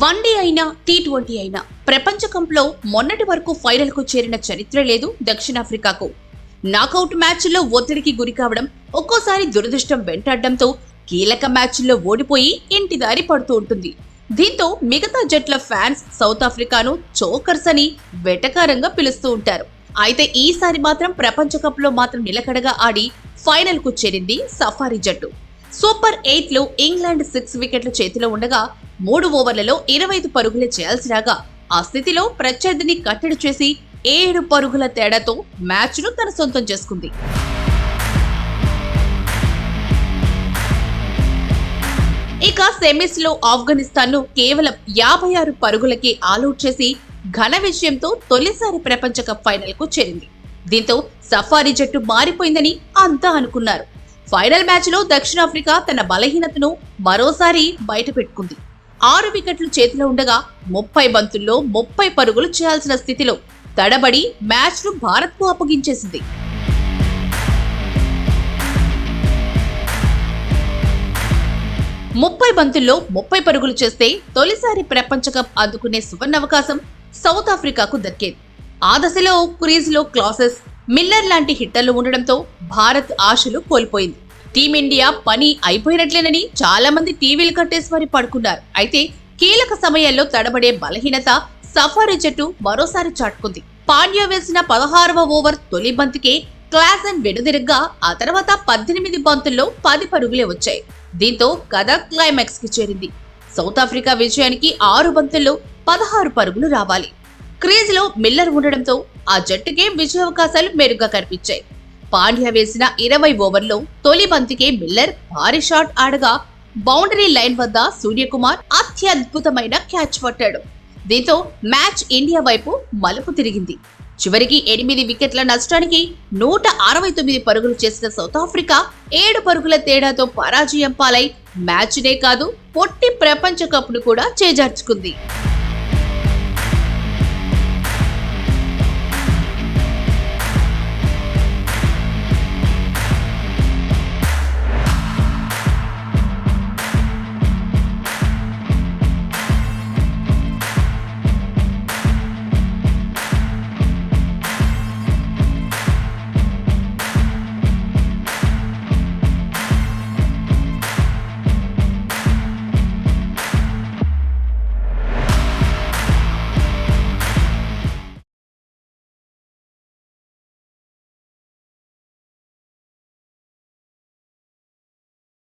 One day అయినా T twenty అయినా. ప్రపంచ కప్లో మొన్నటి వరకు ఫైనల్కు చేరిన చరిత్ర లేదు దక్షిణాఫ్రికాకు. నాకౌట్ మ్యాచ్ల్లో ఒత్తిడికి గురి కావడం ఒక్కోసారి దురదృష్టం వెంటాడడంతో కీలక మ్యాచ్ల్లో ఓడిపోయి ఇంటి దారి పడుతూ ఉంటుంది. దీంతో మిగతా జట్ల ఫ్యాన్స్ సౌత్ ఆఫ్రికాను చోకర్స్ అని వెటకారంగా పిలుస్తూ ఉంటారు. అయితే ఈసారి మాత్రం ప్రపంచ కప్లో మాత్రం నిలకడగా ఆడి ఫైనల్కు చేరింది సఫారీ జట్టు. సూపర్ ఎయిట్లో ఇంగ్లాండ్ సిక్స్ వికెట్ల చేతిలో ఉండగా మూడు ఓవర్లలో ఇరవై ఐదు పరుగులే చేయాల్సి రాగా ఆ స్థితిలో ప్రత్యర్థిని కట్టడి చేసి ఏడు పరుగుల తేడాతో మ్యాచ్ను తన సొంతం చేసుకుంది. ఇక సెమీస్లో ఆఫ్ఘనిస్తాన్ను కేవలం యాభై ఆరు పరుగులకే ఆలౌట్ చేసి ఘన విజయంతో తొలిసారి ప్రపంచ కప్ ఫైనల్కు చేరింది. దీంతో సఫారీ జట్టు మారిపోయిందని అంతా అనుకున్నారు. ఫైనల్ మ్యాచ్లో దక్షిణాఫ్రికా తన బలహీనతను మరోసారి బయటపెట్టుకుంది. ఆరు వికెట్లు చేతిలో ఉండగా ముప్పై బంతుల్లో ముప్పై పరుగులు చేయాల్సిన స్థితిలో తడబడి మ్యాచ్ను భారత్కు అప్పగించేసింది. ముప్పై బంతుల్లో ముప్పై పరుగులు చేస్తే తొలిసారి ప్రపంచ కప్ అందుకునే సువర్ణావకాశం సౌత్ ఆఫ్రికాకు దక్కేది. ఆ దశలో క్రీజ్లో క్లాసెస్ మిల్లర్ లాంటి హిట్టర్లు ఉండడంతో భారత్ ఆశలు కోల్పోయింది. టీమిండియా పని అయిపోయినట్లేనని చాలా మంది టీవీలు కట్టేసి మరి పడుకున్నారు. అయితే కీలక సమయాల్లో తడబడే బలహీనత సఫారీ జట్టు మరోసారి చాటుకుంది. పాండ్యా వేసిన పదహారవ ఓవర్ తొలి బంతికే క్లాసన్ వెనుదిరగ్గా ఆ తర్వాత పద్దెనిమిది బంతుల్లో పది పరుగులే వచ్చాయి. దీంతో కథ క్లైమాక్స్కి చేరింది. సౌత్ ఆఫ్రికా విజయానికి ఆరు బంతుల్లో పదహారు పరుగులు రావాలి. క్రీజ్లో మిల్లర్ ఉండడంతో ఆ జట్టుకే విజయావకాశాలు మెరుగ్గా కనిపించాయి. పాండ్యా వేసిన ఇరవై ఓవర్లో తొలి బంతికే మిల్లర్ భారీ షాట్ ఆడగా బౌండరీ లైన్ వద్ద సూర్యకుమార్ అత్యద్భుతమైన క్యాచ్ పట్టాడు. దీంతో మ్యాచ్ ఇండియా వైపు మలుపు తిరిగింది. చివరికి ఎనిమిది వికెట్ల నష్టానికి నూట అరవై తొమ్మిది పరుగులు చేసిన సౌత్ ఆఫ్రికా ఏడు పరుగుల తేడాతో పరాజయం పాలై మ్యాచ్నే కాదు పొట్టి ప్రపంచ కప్ను కూడా చేజార్చుకుంది.